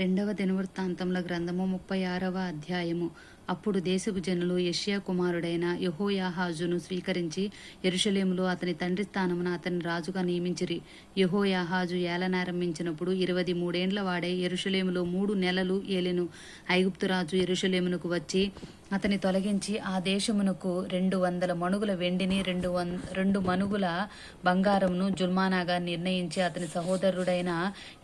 రెండవ దినవృత్తాంతముల గ్రంథము ముప్పై ఆరవ అధ్యాయము. అప్పుడు దేశపు జనులు యషియా కుమారుడైన యెహోయాహాజును స్వీకరించి ఎరుషలేములో అతని తండ్రి స్థానమున అతని రాజుగా నియమించిరి. యహోయాహాజు ఏలనారంభించినప్పుడు ఇరవై మూడేండ్ల వాడే ఎరుషలేములో మూడు నెలలు ఏలెను. ఐగుప్తు రాజు యెరూషలేమునకు వచ్చి అతని తొలగించి ఆ దేశమునకు రెండు వందల మణుగుల వెండిని రెండు వం రెండు మణుగుల బంగారమును జుల్మానాగా నిర్ణయించి అతని సహోదరుడైన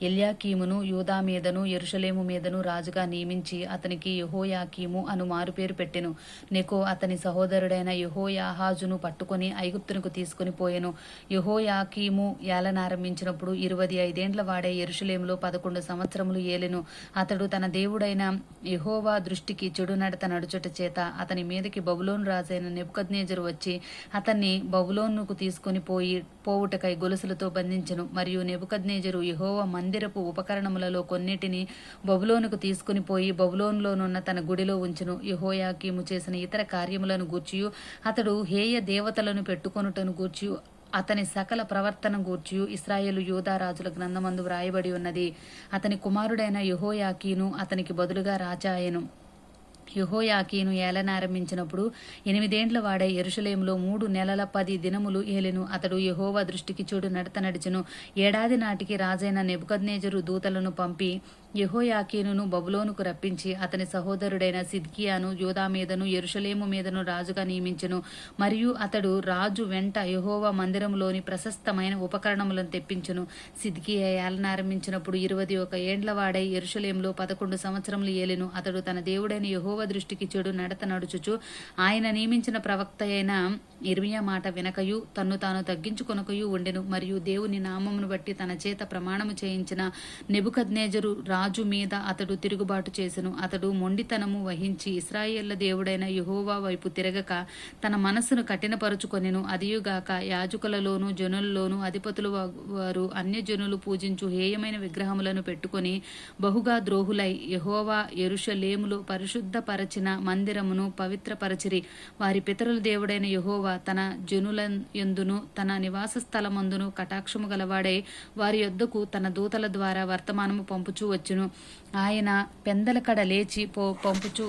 ఎల్యాకీమును యూదా మీదను ఎరుషలేము మీదను రాజుగా నియమించి అతనికి యహోయాకీము అనుమా మారుపేరు పెట్టెను. నెకో అతని సహోదరుడైన యహోయాహాజును పట్టుకొని ఐగుప్తునకు తీసుకుని పోయెను. యహోయాకీము ఏలనారంభించినప్పుడు ఇరవై ఐదేండ్ల వాడే ఎరుషులేములో పదకొండు సంవత్సరములు ఏలెను. అతడు తన దేవుడైన యహోవా దృష్టికి చెడు నడత నడుచుట చేత అతని మీదకి బబులోను రాజైన నెబుకద్నేజరు వచ్చి అతన్ని బబులోనుకు తీసుకుని పోయి పోవుటకై గొలుసులతో బంధించెను. మరియు నెబుకద్నేజరు యహోవ మందిరపు ఉపకరణములలో కొన్నిటిని బబులోనుకు తీసుకుని పోయి బబులోనులోనున్న తన గుడిలో ఉంచెను. యహోయాకీము చేసిన ఇతర కార్యములను గూర్చియు అతడు హేయ దేవతలను పెట్టుకొనుటను గూర్చియు అతని సకల ప్రవర్తన గూర్చియు ఇస్రాయేలు యోధారాజుల గ్రంథమందు వ్రాయబడి ఉన్నది. అతని కుమారుడైన యహోయాకీను అతనికి బదులుగా రాజాయను యహోయాకీను ఏలనారంభించినప్పుడు ఎనిమిదేండ్ల వాడే ఎరుషలేములో మూడు నెలల పది దినములు ఏలెను. అతడు యహోవా దృష్టికి చూడు నడత నడిచెను. ఏడాది నాటికి రాజైన నెబుకద్నేజరు దూతలను పంపి యహోయాకీనును బబులోనుకు రప్పించి అతని సహోదరుడైన సిద్కియాను యోధా మీదను ఎరుషలేము మీదను రాజుగా నియమించెను. మరియు అతడు రాజు వెంట యహోవా మందిరంలోని ప్రశస్తమైన ఉపకరణములను తెప్పించును. సిద్కియా ఏలనారంభించినప్పుడు ఇరవది ఒక ఏండ్లవాడై ఎరుషలేంలో పదకొండు సంవత్సరములు ఏలెను. అతడు తన దేవుడైన యహోవ దృష్టికి చెడు నడత నడుచుచు ఆయన నియమించిన ప్రవక్త అయిన ఇర్మియా మాట వినకయు తన్ను తాను తగ్గించుకొనకయు ఉండెను. మరియు దేవుని నామమును బట్టి తన చేత ప్రమాణము చేయించిన నెబుకద్నేజరు రాజు రాజు మీద అతడు తిరుగుబాటు చేసెను. అతడు మొండితనము వహించి ఇస్రాయేళ్ళ దేవుడైన యహోవా వైపు తిరగక తన మనస్సును కఠినపరుచుకొనెను. అదియుగాక యాజకులలోను జనులలోను అధిపతులు వారు అన్యజనులు పూజించు హేయమైన విగ్రహములను పెట్టుకొని బహుగా ద్రోహులై యహోవా ఎరుషలేములు పరిశుద్ధపరచిన మందిరమును పవిత్రపరచిరి. వారి పితరుల దేవుడైన యహోవా తన జనుల యందును తన నివాస స్థలమందును కటాక్షము గలవాడై వారి యొద్దకు తన దూతల ద్వారా వర్తమానము పంపుచూ వచ్చును. ఆయన పెందల కడ లేచి పో పంపుచు.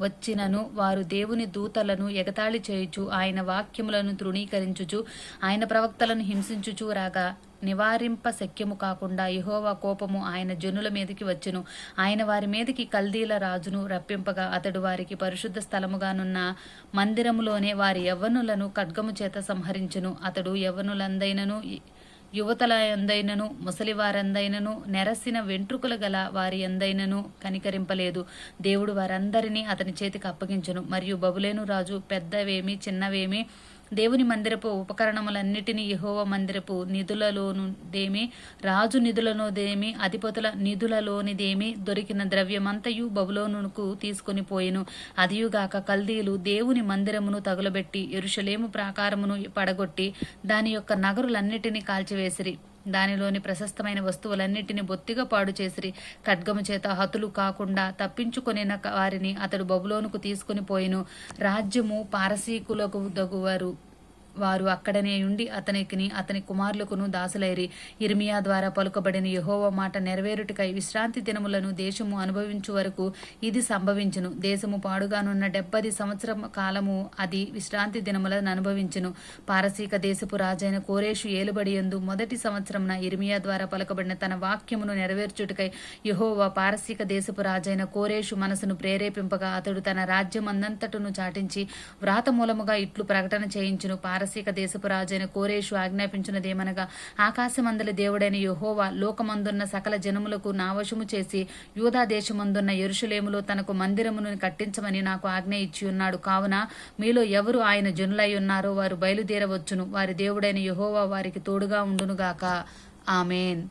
వచ్చినను వారు దేవుని దూతలను ఎగతాళి చేయుచు ఆయన వాక్యములను తృణీకరించుచు ఆయన ప్రవక్తలను హింసించుచు రాగా నివారింప శక్యము కాకుండా యెహోవా కోపము ఆయన జనుల మీదకి వచ్చును. ఆయన వారి మీదకి కల్దీల రాజును రప్పింపగా అతడు వారికి పరిశుద్ధ స్థలముగానున్న మందిరములోనే వారి యవ్వనులను ఖడ్గము చేత సంహరించును. అతడు యవ్వనులందైనను యువతల ఎందైనను ముసలివారందైనను నెరసిన వెంట్రుకలు గల వారి ఎందైనను కనికరింపలేదు. దేవుడు వారందరినీ అతని చేతికి అప్పగించను. మరియు బబులేను రాజు పెద్దవేమి చిన్నవేమి దేవుని మందిరపు ఉపకరణములన్నిటినీ యహోవ మందిరపు నిధులలోనుదేమి రాజు నిధులలోదేమి అధిపతుల నిధులలోనిదేమి దొరికిన ద్రవ్యమంతయు బబులోనుకు తీసుకొని పోయెను. అదియుగాక కల్దీలు దేవుని మందిరమును తగులబెట్టి ఎరుషలేము ప్రాకారమును పడగొట్టి దాని యొక్క నగరులన్నిటినీ కాల్చివేసిరి. దానిలోని ప్రశస్తమైన వస్తువులన్నిటిని బొత్తిగా పాడు చేసిరి. ఖడ్గము చేత హతులు కాకుండా తప్పించుకొనిన వారిని అతడు బబులోనుకు తీసుకుని పోయిను. రాజ్యము పారసీకులకు దగువారు వారు అక్కడనే ఉండి అతనికిని అతని కుమారులకును దాసులైరి. ఇర్మియా ద్వారా పలుకబడిన యహోవ మాట నెరవేరుటకై విశ్రాంతి దినములను దేశము అనుభవించు వరకు ఇది సంభవించును. దేశము పాడుగానున్న డెబ్బది సంవత్సరం కాలము అది విశ్రాంతి దినములను అనుభవించును. పారసీక దేశపు రాజైన కోరేషు ఏలుబడి యందు మొదటి సంవత్సరంన ఇర్మియా ద్వారా పలుకబడిన తన వాక్యమును నెరవేర్చుటకై యహోవ పారసీక దేశపు రాజైన కోరేషు మనసును ప్రేరేపింపగా అతడు తన రాజ్యమందంతటను చాటించి వ్రాత మూలముగా ఇట్లు ప్రకటన చేయించును. పారసీక దేశపు రాజైన కోరేషు ఆజ్ఞాపించినదేమనగా ఆకాశమందలి దేవుడైన యుహోవా లోకమందున్న సకల జనములకు నావశము చేసి యూదా దేశమందున్న ఎరుషులేములో తనకు మందిరమును కట్టించమని నాకు ఆజ్ఞ ఇచ్చి ఉన్నాడు. కావున మీలో ఎవరు ఆయన జనులై ఉన్నారో వారు బయలుదేరవచ్చును. వారి దేవుడైన యహోవా వారికి తోడుగా ఉండునుగాక. ఆమెన్.